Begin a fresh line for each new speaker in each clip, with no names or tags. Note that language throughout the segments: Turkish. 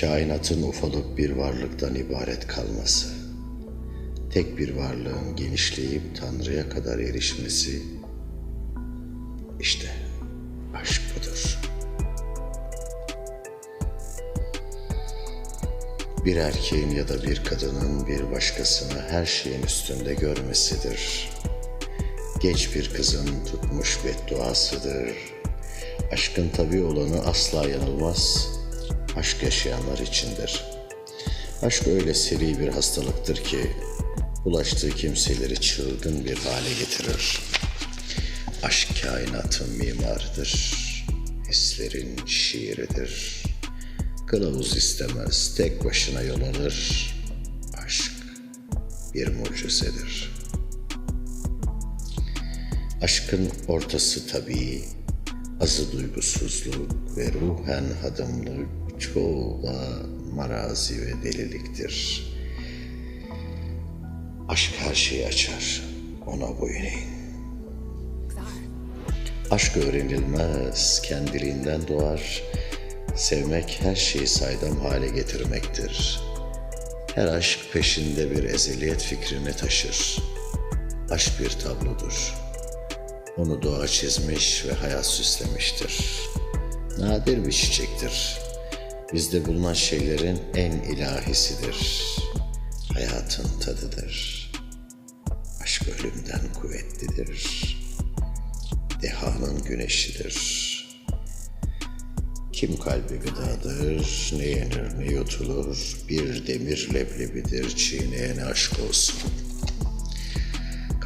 Kainatın ufalık bir varlıktan ibaret kalması, tek bir varlığın genişleyip Tanrı'ya kadar erişmesi, işte aşk budur. Bir erkeğin ya da bir kadının bir başkasını her şeyin üstünde görmesidir. Genç bir kızın tutmuş bedduasıdır. Aşkın tabi olanı asla yanılmaz, aşk yaşayanlar içindir. Aşk öyle seri bir hastalıktır ki, bulaştığı kimseleri çılgın bir hale getirir. Aşk kainatın mimarıdır, hislerin şiiridir. Kılavuz istemez, tek başına yol alır. Aşk bir mucizedir. Aşkın ortası tabii, azı duygusuzluk ve ruhen hadımlık, çoğu da marazi ve deliliktir. Aşk her şeyi açar, ona boyun eğin. Aşk öğrenilmez, kendiliğinden doğar. Sevmek her şeyi saydam hale getirmektir. Her aşk peşinde bir ezeliyet fikrini taşır. Aşk bir tablodur. Onu doğa çizmiş ve hayat süslemiştir. Nadir bir çiçektir. Bizde bulunan şeylerin en ilahisidir. Hayatın tadıdır. Aşk ölümden kuvvetlidir. Dehanın güneşidir. Kim kalbi gıdadır, ne yenir ne yutulur, bir demir leblebidir, çiğneyene aşk olsun.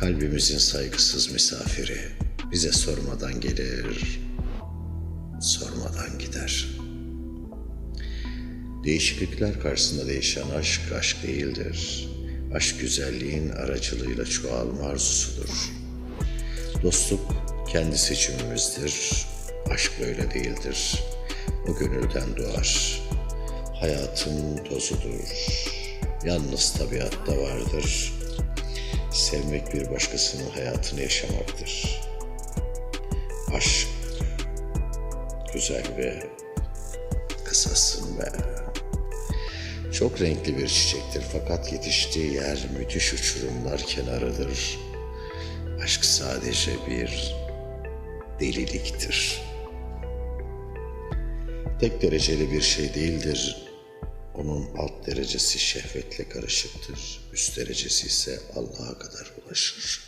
Kalbimizin saygısız misafiri, bize sormadan gelir, sormadan gider. Değişiklikler karşısında değişen aşk, aşk değildir. Aşk güzelliğin aracılığıyla çoğalma arzusudur. Dostluk kendi seçimimizdir. Aşk böyle değildir. O gönülden doğar. Hayatın tozudur. Yalnız tabiatta vardır. Sevmek bir başkasının hayatını yaşamaktır. Aşk güzel ve kısasın be. Çok renkli bir çiçektir fakat yetiştiği yer müthiş uçurumlar kenarıdır. Aşk sadece bir deliliktir. Tek dereceli bir şey değildir. Onun alt derecesi şehvetle karışıktır. Üst derecesi ise Allah'a kadar ulaşır.